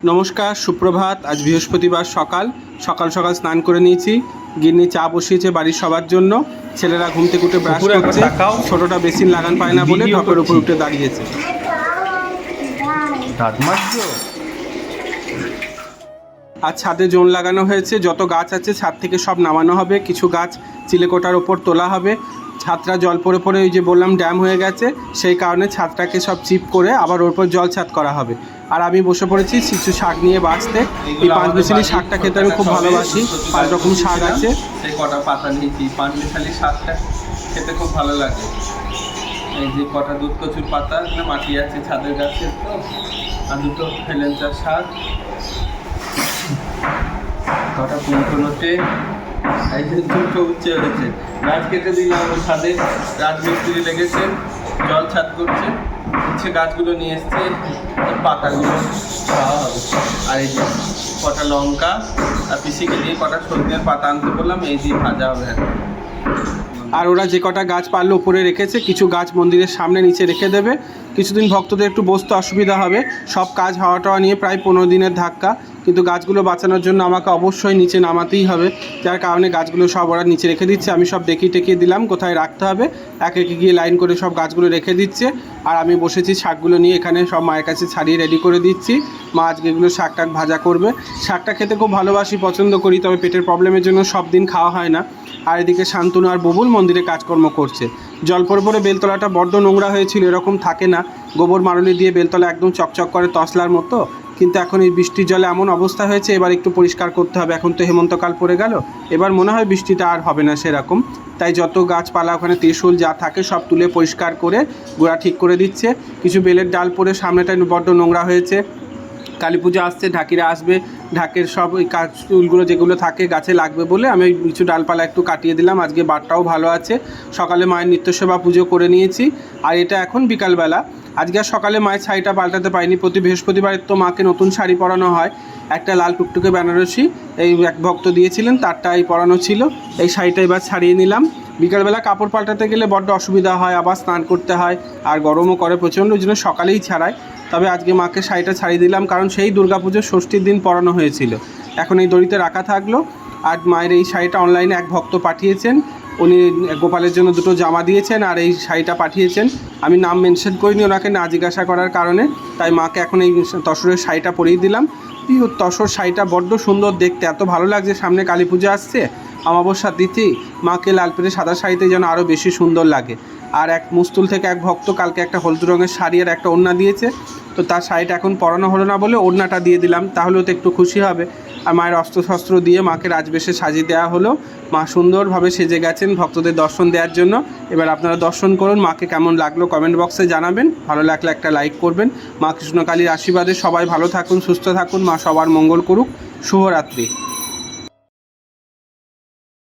নমস্কার সুপ্রভাত। আজ বৃহস্পতিবার সকাল। সকাল সকাল স্নান করে নিয়েছি। গিন্নি চা বসিয়েছে বাড়ির সবার জন্য। ছেলেরা ঘুম থেকে উঠে ব্রাশ করছে। ছোটটা বেশি লাগান পায় না বলে ঢপের উপর উঠে দাঁড়িয়েছে। আর ছাদে জোন লাগানো হয়েছে। যত গাছ আছে ছাদ থেকে সব নামানো হবে। কিছু গাছ চিলেকোটার ওপর তোলা হবে। ছাদটা জল পড়ে পড়ে ওই যে বললাম ড্যাম হয়ে গেছে সেই কারণে ছাদটাকে সব চিপ করে আবার ওর উপর জল ছাদ করা হবে। আর আমি বসে পড়েছি কিছু শাক নিয়ে বাঁচতে। এই পাঁচ মিশালি শাকটা খেতে আমি খুব ভালোবাসি। পাঁচ রকম শাক আছে। সেই কটা পাতা নিয়েছি পাঁচ মিশালি শাকটা খেতে খুব ভালো লাগে। এই যে কটা দুধ কচুর পাতা মাটি আছে ছাদের গাছে তো আর দুটো হেলেঞ্চার শাক। কটা যে দুটো উচ্চে হয়েছে গাছ কেটে দিলাম ছাদে রাজমিস্ত্রি লেগেছে, জল ছাদ করছে, হচ্ছে গাছগুলো নিয়ে এসছে, পাতাগুলো খাওয়া হবে। আর এই যে কটা লঙ্কা আর পিসিকে দিয়ে কটা সজনের পাতা আনতে বললাম, এই দিয়ে ভাজা হবে আর ওরা যে কটা গাছ পারল উপরে রেখেছে, কিছু গাছ মন্দিরের সামনে নিচে রেখে দেবে। কিছুদিন ভক্তদের একটু বসতে অসুবিধা হবে। সব কাজ হাওয়া টাওয়া নিয়ে প্রায় পনেরো দিনের ধাক্কা। কিন্তু গাছগুলো বাঁচানোর জন্য আমাকে অবশ্যই নিচে নামাতেই হবে। যার কারণে গাছগুলো সব ওরা নিচে রেখে দিচ্ছে। আমি সব দেখিয়ে টেকিয়ে দিলাম, কোথায় রাখতে হবে। এক একে গিয়ে লাইন করে সব গাছগুলো রেখে দিচ্ছে। আর আমি বসেছি শাকগুলো নিয়ে এখানে সব মায়ের কাছে ছাড়িয়ে রেডি করে দিচ্ছি। মা আজকে এগুলো শাক টাক ভাজা করবে। শাকটা খেতে খুব ভালোবাসি, পছন্দ করি, তবে পেটের প্রবলেমের জন্য সব দিন খাওয়া হয় না। আর এদিকে শান্তনু আর ববুল মন্দিরে কাজকর্ম করছে। জল পরে পরে বেলতলাটা বড্ড নোংরা হয়েছিল, এরকম থাকে না। গোবর মারলি দিয়ে বেলতলা একদম চকচক করে তসলার মতো। কিন্তু এখন এই বৃষ্টির জলে এমন অবস্থা হয়েছে, এবার একটু পরিষ্কার করতে হবে। এখন তো হেমন্তকাল পড়ে গেল, এবার মনে হয় বৃষ্টিটা আর হবে না সেরকম। তাই যত গাছপালা, ওখানে ত্রিশুল যা থাকে সব তুলে পরিষ্কার করে, গোড়া ঠিক করে দিচ্ছে। কিছু বেলের ডাল পরে সামনেটা বড্ড নোংরা হয়েছে। কালী পুজো আসছে, ঢাকিরা আসবে, ঢাকের সব ওই চুলগুলো যেগুলো থাকে গাছে লাগবে বলে আমি কিছু ডালপালা একটু কাটিয়ে দিলাম, আজকে বারটাও ভালো আছে। সকালে মায়ের নিত্য সেবা পুজো করে নিয়েছি, আর এটা এখন বিকালবেলা। আজকে আর সকালে মায়ের শাড়িটা পাল্টাতে পারিনি, প্রতি বৃহস্পতিবারের তো মাকে নতুন শাড়ি পরানো হয়। একটা লাল টুকটুকে বেনারসি, এই এক ভক্ত দিয়েছিলেন তারটাই পরানো ছিল, এই শাড়িটা এবার ছাড়িয়ে নিলাম। বিকালবেলা কাপড় পাল্টাতে গেলে বড্ড অসুবিধা হয়, আবার স্নান করতে হয়, আর গরমও করে প্রচণ্ড, ওই জন্য সকালেই ছাড়ায় তবে আজকে মাকে শাড়িটা ছাড়িয়ে দিলাম, কারণ সেই দুর্গাপুজোর ষষ্ঠীর দিন পরানো হয়েছিল। এখন এই দড়িতে রাখা থাকল, আর মায়ের এই শাড়িটা অনলাইনে এক ভক্ত পাঠিয়েছেন। উনি গোপালের জন্য দুটো জামা দিয়েছেন, আর এই শাড়িটা পাঠিয়েছেন। আমি নাম মেনশন করিনি ওনাকে, না জিজ্ঞাসা করার কারণে। তাই মাকে এখন এই তসরের শাড়িটা পরিয়ে দিলাম। তসর শাড়িটা বড্ড সুন্দর দেখতে, এত ভালো লাগছে, সামনে কালী পুজো আসছে। অমাবস্যার তিথি, মাকে লাল পেরে সাদা শাড়িতে যেন আরও বেশি সুন্দর লাগে। আর এক মুস্তুল থেকে এক ভক্ত কালকে একটা হলুদ রঙের শাড়ি আর একটা ওড়না দিয়েছে। তো তার শাড়িটা এখন পরানো হলো না বলে ওড়নাটা দিয়ে দিলাম, তাহলেও তো একটু খুশি হবে। আর মায়ের অস্ত্র শস্ত্র দিয়ে মাকে রাজবেশে সাজিয়ে দেওয়া হলো। মা সুন্দরভাবে সেজে গেছেন ভক্তদের দর্শন দেওয়ার জন্য। এবার আপনারা দর্শন করুন, মাকে কেমন লাগল কমেন্ট বক্সে জানাবেন। ভালো লাগলে একটা লাইক করবেন। মা কৃষ্ণকালীর আশীর্বাদে সবাই ভালো থাকুন, সুস্থ থাকুন। মা সবার মঙ্গল করুক। শুভরাত্রি।